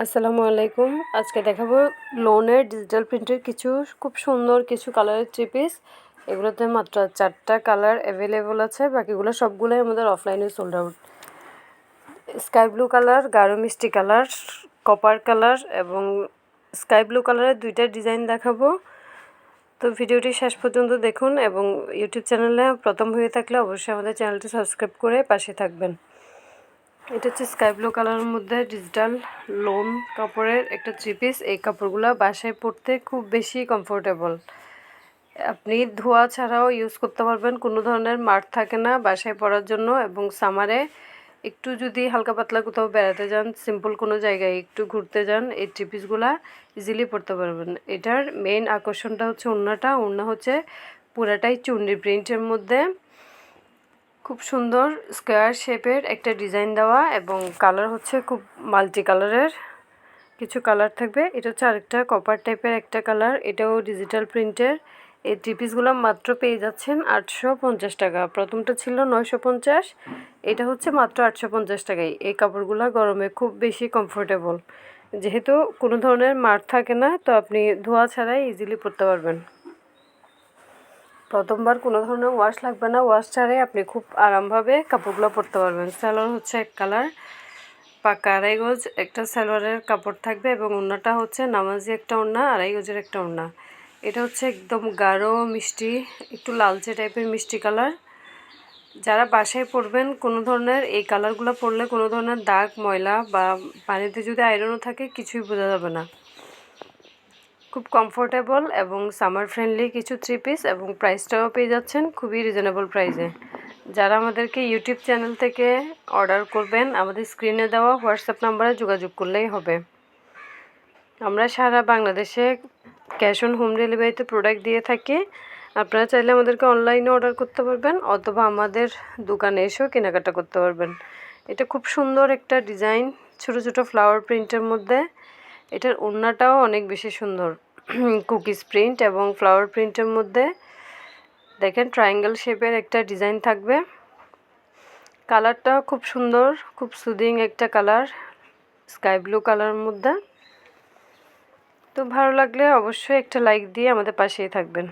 আসসালামু আলাইকুম। আজকে দেখাবো লোনের ডিজিটাল প্রিন্টের কিছু খুব সুন্দর কিছু কালারের থ্রি পিস এগুলোতে মাত্র চারটা কালার অ্যাভেলেবল আছে। বাকিগুলো সবগুলোই আমাদের অফলাইনে sold out sky blue colour গাঢ় মিষ্টি কালার কপার কালার এবং স্কাই ব্লু কালারের দুইটা ডিজাইন দেখাবো। তো ভিডিওটি শেষ পর্যন্ত দেখুন এবং ইউটিউব চ্যানেলে প্রথম হয়ে থাকলে অবশ্যই আমাদের চ্যানেলটি সাবস্ক্রাইব করে পাশে থাকবেন। এটা হচ্ছে স্কাই ব্লু কালারের মধ্যে ডিজিটাল লোন কাপড়ের একটা থ্রি পিস এই কাপড়গুলো বাসায় পরতে খুব বেশি কমফোর্টেবল আপনি ধোয়া ছাড়াও ইউজ করতে পারবেন, কোনো ধরনের মাঠ থাকে না বাসায় পরার জন্য এবং সামারে একটু যদি হালকা পাতলা কোথাও বেড়াতে যান সিম্পল কোনো জায়গায় একটু ঘুরতে যান, এই থ্রি পিসগুলা ইজিলি পরতে পারবেন। এটার মেইন আকর্ষণটা হচ্ছে ওড়নাটা। ওড়না হচ্ছে পুরাটাই চুন্ডি প্রিন্টের মধ্যে। খুব সুন্দর স্কোয়ার শেপের একটা ডিজাইন দেওয়া এবং কালার হচ্ছে খুব মাল্টি কালারের কিছু কালার থাকবে। এটা হচ্ছে আরেকটা কপার টাইপের একটা কালার। এটাও ডিজিটাল প্রিন্টের এই থ্রি পিসগুলো মাত্র পেয়ে যাচ্ছেন আটশো পঞ্চাশ টাকা। প্রথমটা ছিল নয়শো পঞ্চাশ। এটা হচ্ছে মাত্র আটশো পঞ্চাশ টাকায়। এই কাপড়গুলো গরমে খুব বেশি কমফোর্টেবল যেহেতু কোনো ধরনের মাঠ থাকে না, তো আপনি ধোয়া ছাড়াই ইজিলি পরতে পারবেন। প্রথমবার কোনো ধরনের ওয়াশ লাগবে না। ওয়াশ ছাড়াই আপনি খুব আরামভাবে কাপড়গুলো পরতে পারবেন। স্যালোয়ার হচ্ছে এক কালার পাকা আড়াই গজ একটা সালোয়ারের কাপড় থাকবে এবং ওড়নাটা হচ্ছে নামাজি একটা ওড়না, আড়াই গজের একটা ওড়না। এটা হচ্ছে একদম গাঢ়, মিষ্টি, একটু লালচে টাইপের মিষ্টি কালার যারা বাসায় পরবেন, কোনো ধরনের এই কালারগুলো পরলে কোনো ধরনের দাগ, ময়লা বা পানিতে যদি আয়রনও থাকে, কিছুই বোঝা যাবে না। খুব কমফোর্টেবল এবং সামার ফ্রেন্ডলি কিছু থ্রি পিস এবং প্রাইসটাও পেয়ে যাচ্ছেন খুবই রিজনেবল প্রাইসে যারা আমাদেরকে ইউটিউব চ্যানেল থেকে অর্ডার করবেন, আমাদের স্ক্রিনে দেওয়া হোয়াটসঅ্যাপ নাম্বারে যোগাযোগ করলেই হবে। আমরা সারা বাংলাদেশে ক্যাশ অন হোম ডেলিভারিতে প্রোডাক্ট দিয়ে থাকি। আপনারা চাইলে আমাদেরকে অনলাইনে অর্ডার করতে পারবেন অথবা আমাদের দোকানে এসেও কেনাকাটা করতে পারবেন। এটা খুব সুন্দর একটা ডিজাইন ছোট ছোট ফ্লাওয়ার প্রিন্টের মধ্যে। এটার ওড়নাটাও অনেক বেশি সুন্দর। কুকিজ প্রিন্ট এবং ফ্লাওয়ার প্রিন্টের মধ্যে দেখেন ট্রায়াঙ্গেল শেপের একটা ডিজাইন থাকবে। কালারটাও খুব সুন্দর, খুব সুদিং একটা কালার, স্কাই ব্লু কালারের মধ্যে। তো ভালো লাগলে অবশ্যই একটা লাইক দিয়ে আমাদের পাশেই থাকবেন।